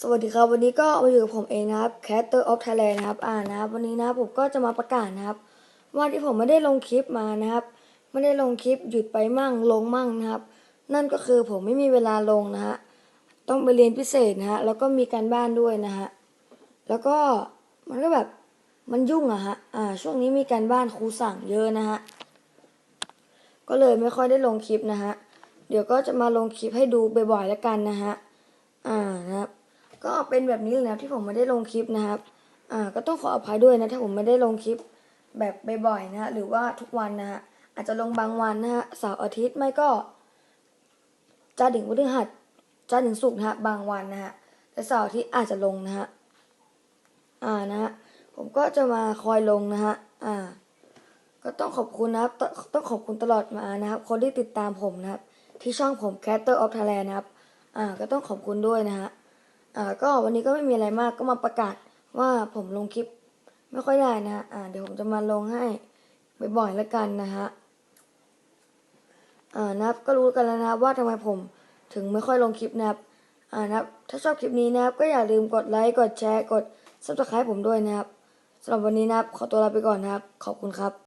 สวัสดีครับวันนี้ก็มาอยู่กับผมเองนะครับ Caster of Thailand นะครับอ่านะครับ วันนี้นะผมก็จะมาประกาศนะครับว่าที่ผมไม่ได้ลงคลิปมานะครับ ไม่ได้ลงคลิปหยุดไปมั่งลงมั่งนะครับ นั่นก็คือผมไม่มีเวลาลงนะฮะต้องไปเรียนพิเศษนะฮะแล้วก็มีการบ้านด้วยนะฮะแล้วก็มันก็แบบมันยุ่งอะฮะอ่าช่วงนี้มีการบ้านครูสั่งเยอะนะฮะก็เลยไม่ค่อยได้ลงคลิปนะฮะเดี๋ยวก็จะมาลงคลิปให้ดูบ่อยๆแล้วกันนะฮะอ่านะครับ ก็เป็นแบบนี้เลยนะครับที่ผมไม่ได้ลงคลิปนะครับ อ่าก็ต้องขออภัยด้วยนะถ้าผมไม่ได้ลงคลิปแบบบ่อยๆนะฮะหรือว่าทุกวันนะฮะอาจจะลงบางวันนะฮะเสาร์อาทิตย์ไม่ก็จันทร์ถึงพฤหัสจันทร์ถึงศุกร์นะฮะบางวันนะฮะแต่เสาร์อาทิตย์อาจจะลงนะฮะอ่านะฮะผมก็จะมาคอยลงนะฮะอ่า ก็ต้องขอบคุณนะครับต้องขอบคุณตลอดมานะครับ คนที่ติดตามผมนะครับ ที่ช่องผม Caster of Thailand นะครับ อ่า ก็ต้องขอบคุณด้วยนะฮะ อ่าก็วันนี้ก็ไม่มีอะไรมากก็มาประกาศว่าผมลงคลิปไม่ค่อยได้นะอ่าเดี๋ยวผมจะมาลงให้บ่อยๆแล้วกันนะฮะอ่านะครับก็รู้กันแล้วนะว่าทำไมผมถึงไม่ค่อยลงคลิปนะครับอ่านะครับถ้าชอบคลิปนี้นะครับ ก็อย่าลืมกดไลค์กดแชร์กด subscribe ผมด้วยนะครับสำหรับวันนี้นะครับขอตัวลาไปก่อนนะครับ ขอบคุณครับ